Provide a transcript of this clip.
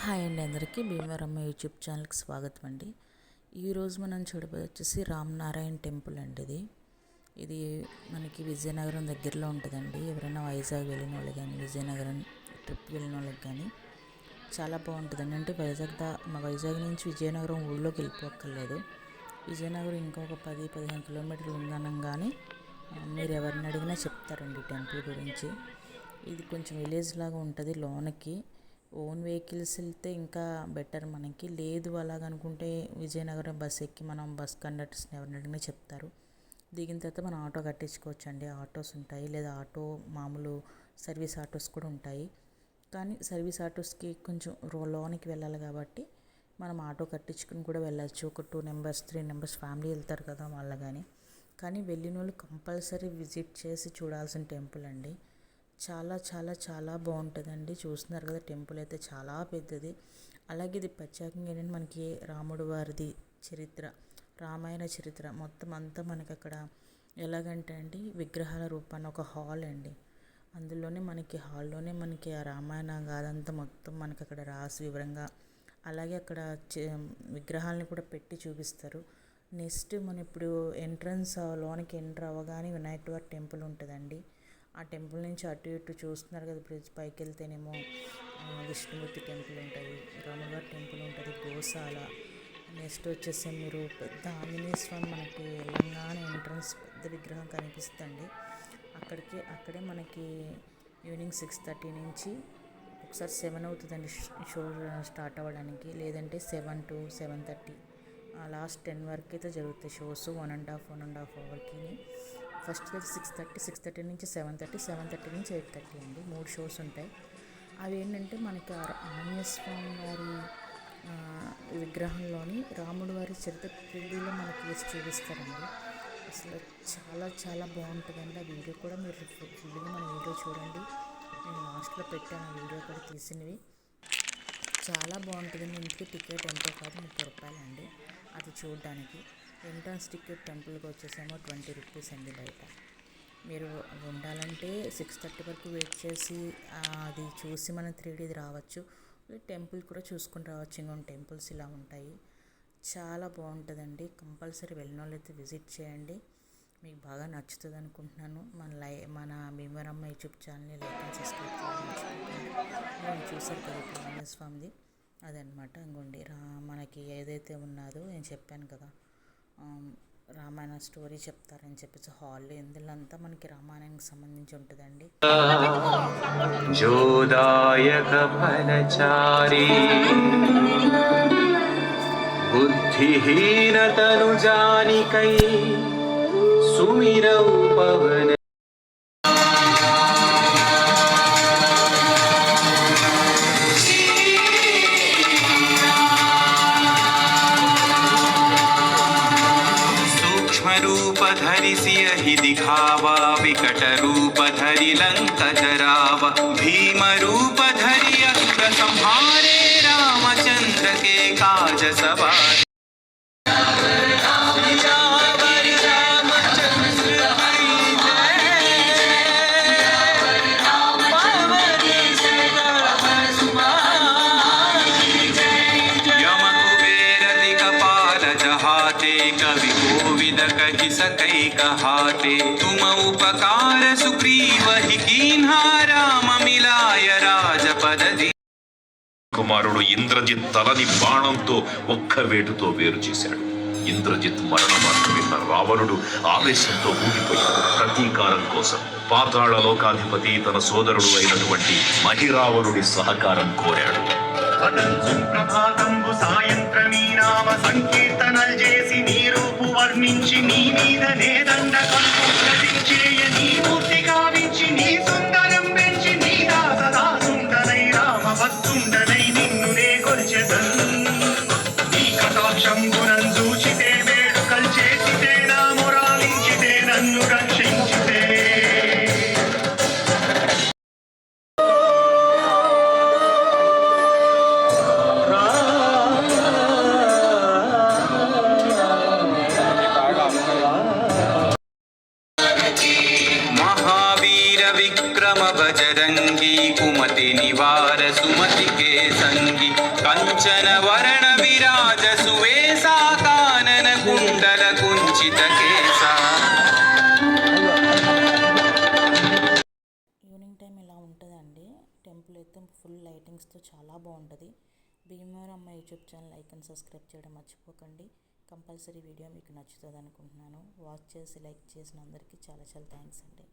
Hi అండి అందరికీ భీమవరమ్మ YouTube ఛానల్కి స్వాగతం అండి. ఈరోజు మనం చూడబోయే వచ్చేసి రామనారాయణ టెంపుల్ అండి ఇది. ఇది మనకి విజయనగరం దగ్గరలో ఉంటుందండి. ఎవరైనా వైజాగ్ వెళ్ళిన వాళ్ళు కానీ విజయనగరం ట్రిప్ వెళ్ళిన వాళ్ళకి కానీ చాలా బాగుంటుందండి. అంటే వైజాగ్ దా మా వైజాగ్ నుంచి విజయనగరం ఊళ్ళోకి వెళ్ళిపోక్కర్లేదు. విజయనగరం ఇంకొక పది పదిహేను కిలోమీటర్లు ఉందనగానే మీరు ఎవరిని అడిగినా చెప్తారండి టెంపుల్ గురించి. ఇది కొంచెం విలేజ్ లాగా ఉంటుంది లోనకి. ఓన్ వెహికల్స్ వెళ్తే ఇంకా బెటర్ మనకి. లేదు అలాగనుకుంటే విజయనగరం బస్ ఎక్కి మనం బస్ కండక్టర్స్ని ఎవరిని అడిగినా చెప్తారు. దిగిన తర్వాత మనం ఆటో కట్టించుకోవచ్చు అండి ఆటోస్ ఉంటాయి. లేదా ఆటో మామూలు సర్వీస్ ఆటోస్ కూడా ఉంటాయి. కానీ సర్వీస్ ఆటోస్కి కొంచెం రో- లోనికి వెళ్ళాలి కాబట్టి మనం ఆటో కట్టించుకుని కూడా వెళ్ళచ్చు. ఒక two numbers three numbers family వెళ్తారు కదా వాళ్ళ కానీ కానీ వెళ్ళిన వాళ్ళు కంపల్సరీ విజిట్ చేసి చూడాల్సిన టెంపుల్ అండి. చాలా చాలా చాలా బాగుంటుందండి. చూస్తున్నారు కదా టెంపుల్ అయితే చాలా పెద్దది. అలాగే ఇది ప్రత్యేకంగా ఏంటంటే మనకి రాముడు వారిది చరిత్ర రామాయణ చరిత్ర మొత్తం అంతా మనకి అక్కడ ఎలాగంటే అండి విగ్రహాల రూపాన్ని ఒక హాల్ అండి. అందులోనే మనకి హాల్లోనే మనకి ఆ రామాయణ గాథంతా మొత్తం మనకి అక్కడ రాసి వివరంగా అలాగే అక్కడ విగ్రహాలను విగ్రహాలని కూడా పెట్టి చూపిస్తారు. నెక్స్ట్ మన ఇప్పుడు ఎంట్రన్స్ లోనికి ఎంటర్ అవ్వగానే వినాయకుడి వారి టెంపుల్ ఉంటుందండి. ఆ టెంపుల్ నుంచి అటు ఇటు చూస్తున్నారు కదా బ్రిడ్జ్ పైకి వెళ్తేనేమో విష్ణుమూర్తి టెంపుల్ ఉంటుంది రాములవారి టెంపుల్ ఉంటుంది గోశాల. నెక్స్ట్ వచ్చేసి మీరు పెద్ద ఆంజనేయ స్వామి మనకి తెలంగాణ ఎంట్రన్స్ పెద్ద విగ్రహం కనిపిస్తుంది అక్కడికి అక్కడే మనకి ఈవినింగ్ సిక్స్ థర్టీ నుంచి ఒకసారి సెవెన్ అవుతుందండి షో స్టార్ట్ అవ్వడానికి. లేదంటే seven to seven thirty. Last ten వరకు అయితే జరుగుతాయి. Shows one and half one and half అవర్కి first six thirty six thirty నుంచి సెవెన్ థర్టీ సెవెన్ థర్టీ నుంచి ఎయిట్ థర్టీ అండి. మూడు షోస్ ఉంటాయి. అవి ఏంటంటే మనకి ఆ ఆంజనేయ స్వామి వారి విగ్రహంలోని రాముడు వారి చరిత్ర త్రీడీలో మనకి వేసి చూపిస్తారండి. అసలు చాలా చాలా బాగుంటుందండి. ఆ వీడియో కూడా మీరు ఫుల్గా మన వీడియో చూడండి. నేను లాస్ట్లో పెట్టాను ఆ వీడియో కూడా తీసినవి. చాలా బాగుంటుందండి ఇంటికి టికెట్ ఎంతో కాదు ముప్పై రూపాయలు అండి అది చూడడానికి. ఎంట్రన్స్ టికెట్ టెంపుల్కి వచ్చేసేమో ట్వంటీ రూపీస్ అండి బయట. మీరు ఉండాలంటే సిక్స్ థర్టీ వరకు వెయిట్ చేసి అది చూసి మనం త్రీ డీది రావచ్చు. టెంపుల్ కూడా చూసుకుని రావచ్చు. ఇంకొన్ని టెంపుల్స్ ఇలా ఉంటాయి. చాలా బాగుంటుందండి. కంపల్సరీ వెళ్ళిన వాళ్ళు అయితే విజిట్ చేయండి. మీకు బాగా నచ్చుతుంది అనుకుంటున్నాను. మన లై మన భీమవరమ్మ యూట్యూబ్ ఛానల్ని లైక్ అండ్ సబ్స్క్రైబ్ చేయాలని చూసారు కదా ఇప్పుడు అదనమాట ఇంకోండి రా మనకి ఏదైతే ఉన్నదో నేను చెప్పాను కదా. రామాయణ స్టోరీ చెప్తారని చెప్పేసి హాల్ ఇందులో అంతా మనకి రామాయణానికి సంబంధించి ఉంటుందండి. జోదాయక ఫలచారి బుద్ధిహీనతను జానికై सुमिरौ पवन दिखावा विकट रूप धरि लंक जरावा। भीम रूप धरि अस्त्र संहारे रामचंद्र के काज सवारे कोविद कहि सकै कहाते तुम उपकार सुग्रीव ही कीन्हा राम मिलाय राजपद दी కుమారుడు ఇంద్రజిత్ తలని బాణంతో ఒక్క వేటుతో వేరు చేశాడు ఇంద్రజిత్ మరణ వార్త విన్న రావణుడు ఆవేశంతో ఊగిపోయాడు ప్రతీకారం కోసం పాతాళ లోకాధిపతి తన సోదరుడు అయినటువంటి మహిరావణుడి సహకారం కోరాడు ప్రభాతంబు సాయంత్రమీ నామ సంకీర్తనలు చేసి నీ వర్ణించి నీ మీద నేదండ కల్పించేయ महावीर विक्रम बजरंगी సుమతి నివార సుమతి కే సంగి కంచన వరణ విరాజ సువేశా కానన కుండల కుంచిత కేసా ఈవినింగ్ టైం ఇలా ఉంటుందండి టెంపుల్ అయితే ఫుల్ లైటింగ్స్తో చాలా బాగుంటుంది భీమవరమ్మ YouTube channel like and subscribe చేయడం మర్చిపోకండి కంపల్సరీ వీడియో మీకు నచ్చుతుంది అనుకుంటున్నాను వాచ్ చేసి లైక్ చేసిన అందరికీ చాలా చాలా థ్యాంక్స్ అండి